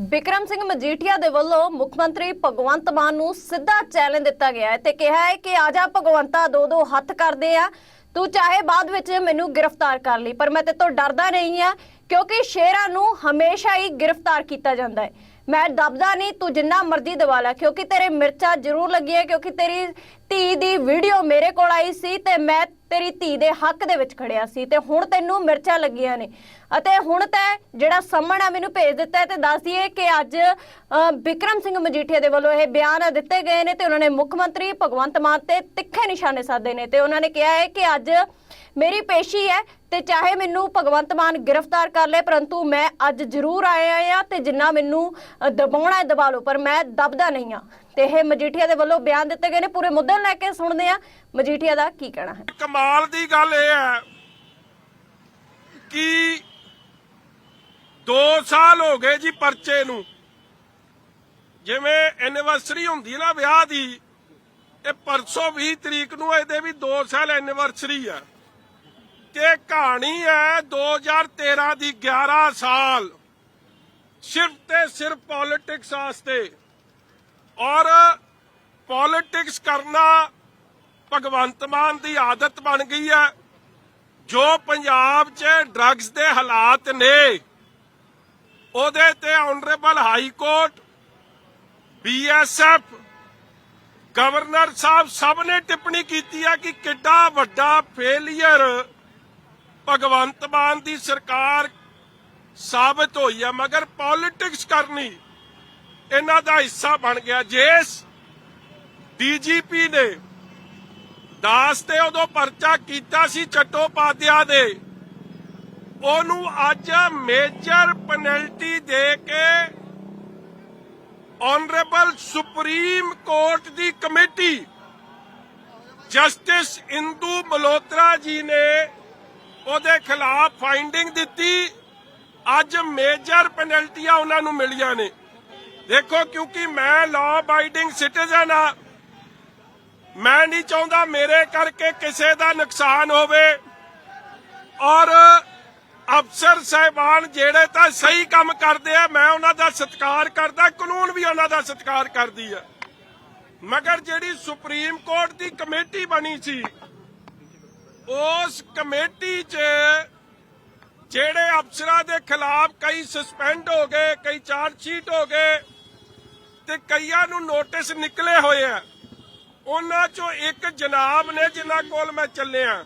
ਬਿਕਰਮ ਸਿੰਘ ਮਜੀਠੀਆ ਦੇ ਵੱਲੋਂ ਮੁੱਖ ਮੰਤਰੀ ਭਗਵੰਤ ਮਾਨ ਨੂੰ ਸਿੱਧਾ ਚੈਲੰਜ ਦਿੱਤਾ ਗਿਆ ਹੈ ਤੇ ਕਿਹਾ ਹੈ ਕਿ ਆਜਾ ਭਗਵੰਤਾ ਦੋ ਦੋ ਹੱਥ ਕਰਦੇ ਆ। ਤੂੰ ਚਾਹੇ ਬਾਅਦ ਵਿੱਚ ਮੈਨੂੰ ਗ੍ਰਿਫਤਾਰ ਕਰ ਲਈ, ਪਰ ਮੈਂ ਤੇ ਤੋਂ ਡਰਦਾ ਨਹੀਂ ਆ, ਕਿਉਂਕਿ ਸ਼ੇਰਾਂ ਨੂੰ ਹਮੇਸ਼ਾ ਹੀ ਗ੍ਰਿਫਤਾਰ ਕੀਤਾ ਜਾਂਦਾ ਹੈ। ਮੈਂ ਦਬਦਾ ਨਹੀਂ, ਤੂੰ ਜਿੰਨਾ ਮਰਜ਼ੀ ਦਬਾ ਲੈ, ਕਿਉਂਕਿ ਤੇਰੇ ਮਿਰਚਾਂ ਜ਼ਰੂਰ ਲੱਗੀਆਂ, ਕਿਉਂਕਿ ਤੇਰੀ ਧੀ ਦੀ ਵੀਡੀਓ ਮੇਰੇ ਕੋਲ ਆਈ ਸੀ ਤੇ ਮੈਂ ਤੇਰੀ ਧੀ ਦੇ ਹੱਕ ਦੇ ਵਿੱਚ ਖੜਿਆ ਸੀ ਤੇ ਹੁਣ ਤੈਨੂੰ ਮਿਰਚਾਂ ਲੱਗੀਆਂ ਨੇ। ਅਤੇ ਹੁਣ ਤੈ ਜਿਹੜਾ ਸੰਮਣ ਆ ਮੈਨੂੰ ਭੇਜ ਦਿੱਤਾ ਹੈ ਤੇ ਦੱਸ ਦਈਏ ਕਿ ਅੱਜ ਅ, ਸਿੰਘ ਮਜੀਠੀਆ ਦੇ ਵੱਲੋਂ ਇਹ ਬਿਆਨ ਦਿੱਤੇ ਗਏ ਨੇ ਤੇ ਉਹਨਾਂ ਨੇ ਮੁੱਖ ਮੰਤਰੀ ਭਗਵੰਤ ਮਾਨ ਤੇ ਤਿੱਖੇ ਨਿਸ਼ਾਨੇ ਸਾਧੇ ਨੇ ਤੇ ਉਹਨਾਂ ਨੇ ਕਿਹਾ ਹੈ ਕਿ ਅੱਜ ਮੇਰੀ ਪੇਸ਼ੀ ਹੈ ਤੇ ਚਾਹੇ ਮੈਨੂੰ ਭਗਵੰਤ ਮਾਨ ਗ੍ਰਿਫਤਾਰ ਕਰ ਲੈ ਪਰੰਤੂ ਮੈਂ ਅੱਜ ਜ਼ਰੂਰ ਆਇਆ ਆ ਤੇ ਜਿੰਨਾ ਮੈਨੂੰ ਦਬਾਉਣਾ ਹੈ ਦਬਾ ਲਓ ਪਰ ਮੈਂ ਦਬਦਾ ਨਹੀਂ ਆ ਤੇ ਇਹ ਮਜੀਠੀਆ ਦੇ ਵੱਲੋਂ ਬਿਆਨ ਦਿੱਤੇ ਗਏ ਨੇ, ਪੂਰੇ ਮੁੱਦੇ ਨੂੰ ਲੈ ਕੇ ਸੁਣਦੇ ਆ ਮਜੀਠੀਆ ਦਾ ਕੀ ਕਹਿਣਾ ਹੈ। ਕਮਾਲ ਦੀ ਗੱਲ ਇਹ ਹੈ ਕਿ 2 ਸਾਲ ਹੋ ਗਏ ਜੀ ਪਰਚੇ ਨੂੰ। ਜਿਵੇਂ ਐਨੀਵਰਸਰੀ ਹੁੰਦੀ ਨਾ ਵਿਆਹ ਦੀ, ਇਹ ਪਰਸੋਂ 20 ਤਰੀਕ ਨੂੰ ਇਹਦੇ ਵੀ 2 ਸਾਲ ਐਨੀਵਰਸਰੀ ਆ। ਤੇ ਕਹਾਣੀ ਹੈ 2013 ਦੀ 11 ਸਾਲ ਸਿਰਫ ਤੇ ਸਿਰਫ ਪੋਲਿਟਿਕਸ ਵਾਸਤੇ। ਔਰ ਪੋਲਿਟਿਕਸ ਕਰਨਾ ਭਗਵੰਤ ਮਾਨ ਦੀ ਆਦਤ ਬਣ ਗਈ ਹੈ, ਜੋ ਪੰਜਾਬ 'ਚ ਡਰੱਗਸ ਦੇ ਹਾਲਾਤ ਨੇ। ਉਹਦੇ ਤੇ honourable high court BSF governor sahib ਸਭ ਨੇ ਟਿੱਪਣੀ ਕੀਤੀ ਹੈ ਕਿ ਕਿੱਡਾ ਵੱਡਾ ਫੇਲਿਅਰ ਭਗਵੰਤ ਮਾਨ ਦੀ ਸਰਕਾਰ ਸਾਬਤ ਹੋਈ ਹੈ। ਮਗਰ ਪੋਲਿਟਿਕਸ ਕਰਨੀ ਇਹਨਾਂ ਦਾ ਹਿੱਸਾ ਬਣ ਗਿਆ। ਜਿਸ ਡੀਜੀਪੀ ਨੇ ਦਾਸ ਤੇ ਉਦੋਂ ਪਰਚਾ ਕੀਤਾ ਸੀ ਚਟੋਪਾਧਿਆ ਦੇ, ਉਹਨੂੰ ਅੱਜ ਮੇਜਰ ਪੈਨਲਟੀ ਦੇ ਕੇ ਆਨਰੇਬਲ ਸੁਪਰੀਮ ਕੋਰਟ ਦੀ ਕਮੇਟੀ, ਜਸਟਿਸ ਇੰਦੂ ਮਲੋਤਰਾ ਜੀ ਨੇ ਉਹਦੇ ਖਿਲਾਫ ਫਾਈਂਡਿੰਗ ਦਿੱਤੀ। ਅੱਜ ਮੇਜਰ ਪੈਨਲਟੀਆਂ ਉਹਨਾਂ ਨੂੰ ਮਿਲੀਆਂ ਨੇ। ਦੇਖੋ, ਕਿਉਂਕਿ ਮੈਂ ਲਾਅ ਅਬਾਈਡਿੰਗ ਸਿਟੀਜ਼ਨ ਆ ਮੈਂ ਨਹੀਂ ਚਾਹੁੰਦਾ ਮੇਰੇ ਕਰਕੇ ਕਿਸੇ ਦਾ ਨੁਕਸਾਨ ਹੋਵੇ। ਔਰ ਅਫਸਰ ਸਹਿਬਾਨ ਜਿਹੜੇ ਤਾਂ ਸਹੀ ਕੰਮ ਕਰਦੇ ਆ, ਮੈਂ ਉਹਨਾਂ ਦਾ ਸਤਿਕਾਰ ਕਰਦਾ, ਕਾਨੂੰਨ ਵੀ ਉਹਨਾਂ ਦਾ ਸਤਿਕਾਰ ਕਰਦੀ ਆ। ਮਗਰ ਜਿਹੜੀ ਸੁਪਰੀਮ ਕੋਰਟ ਦੀ ਕਮੇਟੀ ਬਣੀ ਸੀ, ਉਸ ਕਮੇਟੀ 'ਚ ਜਿਹੜੇ ਅਫਸਰਾਂ ਦੇ ਖਿਲਾਫ ਕਈ ਸਸਪੈਂਡ ਹੋ ਗਏ, ਕਈ ਚਾਰਜ ਸ਼ੀਟ ਹੋ ਗਏ ਤੇ ਕਈਆਂ ਨੂੰ ਨੋਟਿਸ ਨਿਕਲੇ ਹੋਏ ਆ। ਉਹਨਾਂ ਚੋਂ ਇੱਕ ਜਨਾਬ ਨੇ ਜਿਨ੍ਹਾਂ ਕੋਲ ਮੈਂ ਚੱਲਿਆ।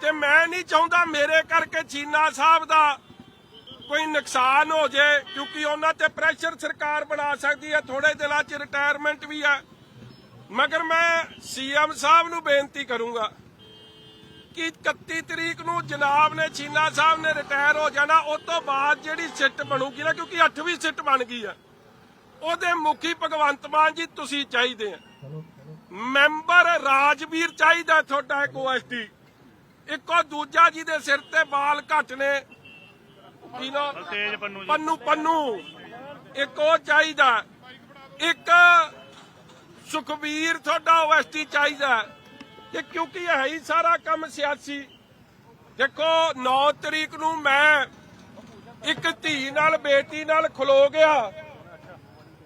ਤੇ ਮੈਂ ਨਹੀਂ ਚਾਹੁੰਦਾ ਮੇਰੇ ਕਰਕੇ ਚੀਨਾ ਸਾਹਿਬ ਦਾ ਕੋਈ ਨੁਕਸਾਨ ਹੋ ਜਾਏ ਕਿਉਂਕਿ ਉਹਨਾਂ ਤੇ ਪ੍ਰੈਸ਼ਰ ਸਰਕਾਰ ਬਣਾ ਸਕਦੀ ਹੈ ਥੋੜੇ ਦਿਨਾਂ 'ਚ ਰਿਟਾਇਰਮੈਂਟ ਵੀ ਹੈ ਮਗਰ ਮੈਂ ਸੀਐਮ ਸਾਹਿਬ ਨੂੰ ਬੇਨਤੀ ਕਰੂੰਗਾ ਕਿ 31 ਤਰੀਕ ਨੂੰ ਜਨਾਬ ਨੇ ਚੀਨਾ ਸਾਹਿਬ ਨੇ ਰਿਟਾਇਰ ਹੋ ਜਾਣਾ ਉਸ ਤੋਂ ਬਾਅਦ ਜਿਹੜੀ ਸਿੱਟ ਬਣੂਗੀ ਨਾ, ਕਿਉਂਕਿ 8ਵੀਂ ਸਿੱਟ ਬਣ ਗਈ ਹੈ ਉਹਦੇ ਮੁਖੀ ਭਗਵੰਤ ਮਾਨ ਜੀ ਤੁਸੀਂ ਚਾਹੀਦੇ ਆ। ਮੈਂਬਰ ਰਾਜਵੀਰ ਚਾਹੀਦਾ ਤੁਹਾਡਾ ਇੱਕ ਓਐਸਟੀ ਇੱਕੋ ਦੂਜਾ ਜੀ ਦੇ ਸਿਰ ਤੇ ਬਾਲ ਘੱਟ ਨੇ। ਕੀ ਨਾ? ਤੇਜ ਪੰਨੂ ਜੀ। ਪੰਨੂ ਪੰਨੂ। ਇੱਕ ਉਹ ਚਾਹੀਦਾ। ਇੱਕ ਸੁਖਬੀਰ ਤੁਹਾਡਾ ਓਐਸਟੀ ਚਾਹੀਦਾ। ਕਿ ਕਿਉਂਕਿ ਇਹ ਹੈ ਹੀ ਸਾਰਾ ਕੰਮ ਸਿਆਸੀ। ਦੇਖੋ 9 ਤਰੀਕ ਨੂੰ ਮੈਂ ਇੱਕ ਧੀ ਨਾਲ ਬੇਟੀ ਨਾਲ ਖਲੋ ਗਿਆ।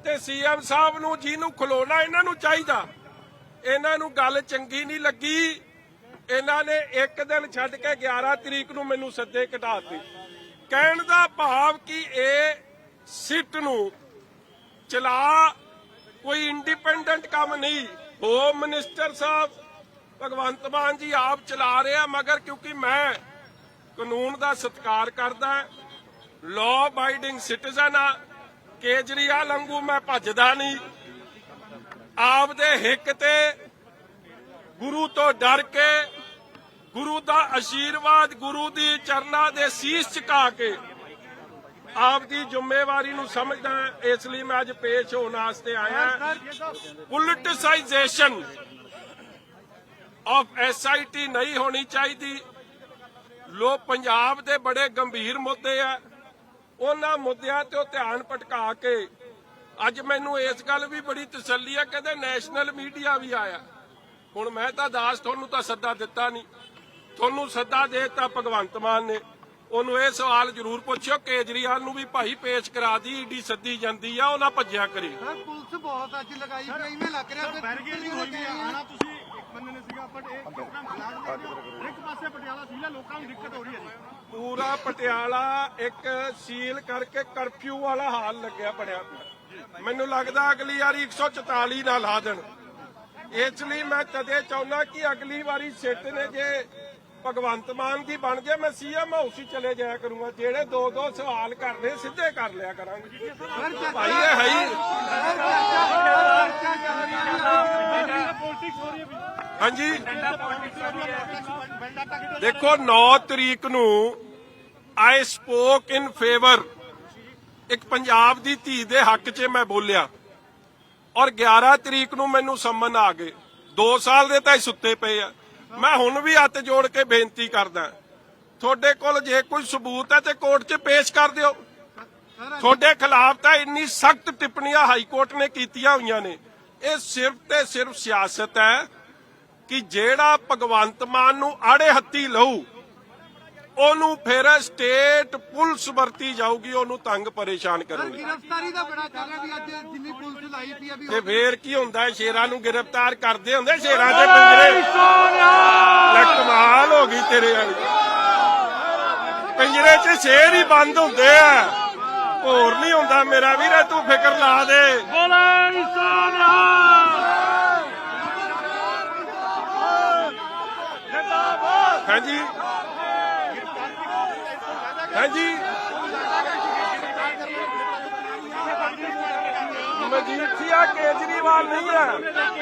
ਤੇ ਸੀਐਮ ਸਾਹਿਬ ਨੂੰ, ਜਿਹਨੂੰ ਖਲੋਣਾ ਇਹਨਾਂ ਨੂੰ ਚਾਹੀਦਾ। ਇਹਨਾਂ ਨੂੰ ਗੱਲ ਚੰਗੀ ਨਹੀਂ ਲੱਗੀ। ਇਹਨਾਂ ਨੇ ਇੱਕ ਦਿਨ ਛੱਡ ਕੇ 11 ਤਰੀਕ ਨੂੰ ਮੈਨੂੰ ਸੱਦੇ ਘਟਾਤੇ ਕਹਿਣ ਦਾ ਭਾਵ ਕਿ ਇਹ ਸਿੱਟ ਨੂੰ ਚਲਾ ਕੋਈ ਇੰਡੀਪੈਂਡੈਂਟ ਕੰਮ ਨਹੀਂ। ਹੋਮ ਮਿਨਿਸਟਰ ਸਾਹਿਬ, ਭਗਵੰਤ ਮਾਨ ਜੀ ਆਪ ਚਲਾ ਰਹੇ ਆ, ਮਗਰ ਕਿਉਂਕਿ ਮੈਂ ਕਾਨੂੰਨ ਦਾ ਸਤਿਕਾਰ ਕਰਦਾ। ਲਾਅ ਅਬਾਈਡਿੰਗ ਸਿਟੀਜ਼ਨ ਆ। ਕੇਜਰੀਵਾਲ ਵਾਂਗੂ ਮੈਂ ਭੱਜਦਾ ਨਹੀਂ। ਆਪ ਦੇ ਹਿੱਕ ਤੇ ਗੁਰੂ ਤੋਂ ਡਰ ਕੇ, ਗੁਰੂ ਦਾ ਆਸ਼ੀਰਵਾਦ ਗੁਰੂ ਦੀ ਚਰਨਾਂ ਦੇ ਸੀਸ ਝੁਕਾ ਕੇ ਆਪ ਦੀ ਜ਼ਿੰਮੇਵਾਰੀ ਨੂੰ ਸਮਝਦਾ ਇਸ ਲਈ ਮੈਂ ਅੱਜ ਪੇਸ਼ ਹੋਣ ਵਾਸਤੇ ਆਇਆ ਪੋਲਿਟਿਸਾਈਜੇਸ਼ਨ ਆਫ ਐਸਆਈਟੀ ਨਹੀਂ ਹੋਣੀ ਚਾਹੀਦੀ। ਲੋ ਪੰਜਾਬ ਦੇ ਬੜੇ ਗੰਭੀਰ ਮੁੱਦੇ ਆ। ਉਹਨਾਂ ਮੁੱਦਿਆਂ ਤੇ ਉਹ ਧਿਆਨ ਭਟਕਾ ਕੇ ਅੱਜ ਮੈਨੂੰ ਇਸ ਗੱਲ ਵੀ ਬੜੀ ਤਸੱਲੀ ਆ ਕਹਿੰਦੇ ਨੈਸ਼ਨਲ ਮੀਡੀਆ ਵੀ ਆਇਆ। ਹੁਣ ਮੈਂ ਤਾਂ ਦਾਸ ਤੁਹਾਨੂੰ ਤਾਂ ਸੱਦਾ ਦਿੱਤਾ ਨਹੀਂ। ਤੁਹਾਨੂੰ ਸੱਦਾ ਦੇਤਾ ਭਗਵੰਤ ਮਾਨ ਨੇ। ਉਹਨੂੰ ਇਹ ਸਵਾਲ ਜ਼ਰੂਰ ਪੁੱਛਿਓ ਕੇਜਰੀਵਾਲ ਨੂੰ ਵੀ ਭਾਈ ਪੇਸ਼ ਕਰਾ ਦੀ ਈਡੀ ਸੱਦੀ ਜਾਂਦੀ ਆ ਉਹ ਨਾ ਭੱਜਿਆ ਕਰੀ। ਸਰ ਪੁਲਿਸ ਬਹੁਤ ਅੱਜ ਲਗਾਈ ਪਈ ਮੈਂ ਲੱਗ ਰਿਹਾ ਕਿ ਬੈਰੀਕੇਡਿੰਗ ਹੋਈ ਹੈ ਆਣਾ ਤੁਸੀਂ ਇੱਕ ਬੰਦੇ ਨੇ ਸੀਗਾ ਬਟ ਇਹ ਇੱਕ ਪਾਸੇ ਪਟਿਆਲਾ ਸੀਲਾ ਲੋਕਾਂ ਨੂੰ ਦਿੱਕਤ ਹੋ ਰਹੀ ਹੈ ਜੀ। ਪੂਰਾ ਪਟਿਆਲਾ ਇੱਕ ਸੀਲ ਕਰਕੇ ਕਰਫਿਊ ਵਾਲਾ ਹਾਲ ਲੱਗਿਆ ਬਣਿਆ ਪਿਆ। ਮੈਨੂੰ ਲੱਗਦਾ ਅਗਲੀ ਵਾਰੀ 144 ਨਾਲ ਲਾ ਦੇਣ। ਇਸ ਲਈ ਮੈਂ ਕਦੇ ਚਾਹੁੰਦਾ ਕਿ ਅਗਲੀ ਵਾਰੀ ਸਿੱਟ ਨੇ ਜੇ ਭਗਵੰਤ ਮਾਨ ਦੀ ਬਣ ਜੇ, ਮੈਂ ਸੀਐਮ ਹਾਊਸ ਹੀ ਚਲੇ ਜਾਇਆ ਕਰੂੰਗਾ। ਜਿਹੜੇ ਦੋ ਦੋ ਸਵਾਲ ਕਰਦੇ ਸਿੱਧੇ ਕਰ ਲਿਆ ਕਰਾਂਗੇ। ਭਾਈ, ਇਹ ਹੈ ਹੀ ਪੋਲਿਟਿਕਸ ਹੋ ਰਹੀ ਹੈ ਹਾਂਜੀ। ਦੇਖੋ 9 ਤਰੀਕ ਨੂੰ ਆਈ ਸਪੋਕ ਇਨ ਫੇਵਰ ਇੱਕ ਪੰਜਾਬ ਦੀ ਧੀ ਦੇ ਹੱਕ 'ਚ ਮੈਂ ਬੋਲਿਆ। ਔਰ 11 ਤਰੀਕ ਨੂੰ ਮੈਨੂੰ ਸੰਮਨ ਆ ਗਏ। 2 ਸਾਲ ਦੇ ਤਾਂ ਇਹ ਸੁੱਤੇ ਪਏ ਆ। ਮੈਂ ਹੁਣ ਵੀ ਹੱਥ ਜੋੜ ਕੇ ਬੇਨਤੀ ਕਰਦਾ। ਤੁਹਾਡੇ ਕੋਲ ਜੇ ਕੋਈ ਸਬੂਤ ਹੈ ਤੇ ਕੋਰਟ 'ਚ ਪੇਸ਼ ਕਰ ਦਿਓ। ਤੁਹਾਡੇ ਖਿਲਾਫ ਤਾਂ ਇੰਨੀ ਸਖਤ ਟਿੱਪਣੀਆਂ ਹਾਈ ਕੋਰਟ ਨੇ ਕੀਤੀਆਂ ਹੋਈਆਂ ਨੇ। ਇਹ ਸਿਰਫ ਤੇ ਸਿਰਫ ਸਿਆਸਤ ਹੈ। ਕਿ ਜਿਹੜਾ ਭਗਵੰਤ ਮਾਨ ਨੂੰ ਆੜੇ ਹੱਤੀ ਲਊ ਉਹਨੂੰ ਫਿਰ ਸਟੇਟ ਪੁਲਿਸ ਵਰਤੀ ਜਾਊਗੀ ਉਹਨੂੰ ਤੰਗ ਪਰੇਸ਼ਾਨ ਕਰੂਗੀ। ਗ੍ਰਿਫਤਾਰੀ ਦਾ ਬੜਾ ਚੱਲ ਰਿਹਾ ਵੀ ਅੱਜ ਜਿੰਨੀ ਪੁਲਿਸ ਲਾਈ ਪਈ ਆ ਵੀ ਤੇ ਫੇਰ ਕੀ ਹੁੰਦਾ ਹੈ? ਸ਼ੇਰਾਂ ਨੂੰ ਗ੍ਰਿਫਤਾਰ ਕਰਦੇ ਹੁੰਦੇ ਸ਼ੇਰਾਂ ਦੇ ਪਿੰਜਰੇ। ਲੈ ਕਮਾਲ ਹੋ ਗਈ ਤੇਰੇ ਵਾਲੀ। ਪਿੰਜਰੇ 'ਚ ਸ਼ੇਰ ਹੀ ਬੰਦ ਹੁੰਦੇ ਆ। ਹੋਰ ਨਹੀਂ ਹੁੰਦਾ ਮੇਰਾ ਵੀਰੇ ਤੂੰ ਫਿਕਰ ਲਾ ਦੇ। ਹਾਂਜੀ। ਹਾਂਜੀ। ਮਜੀਠੀਆ ਕੇਜਰੀਵਾਲ ਨਹੀਂ ਹੈ।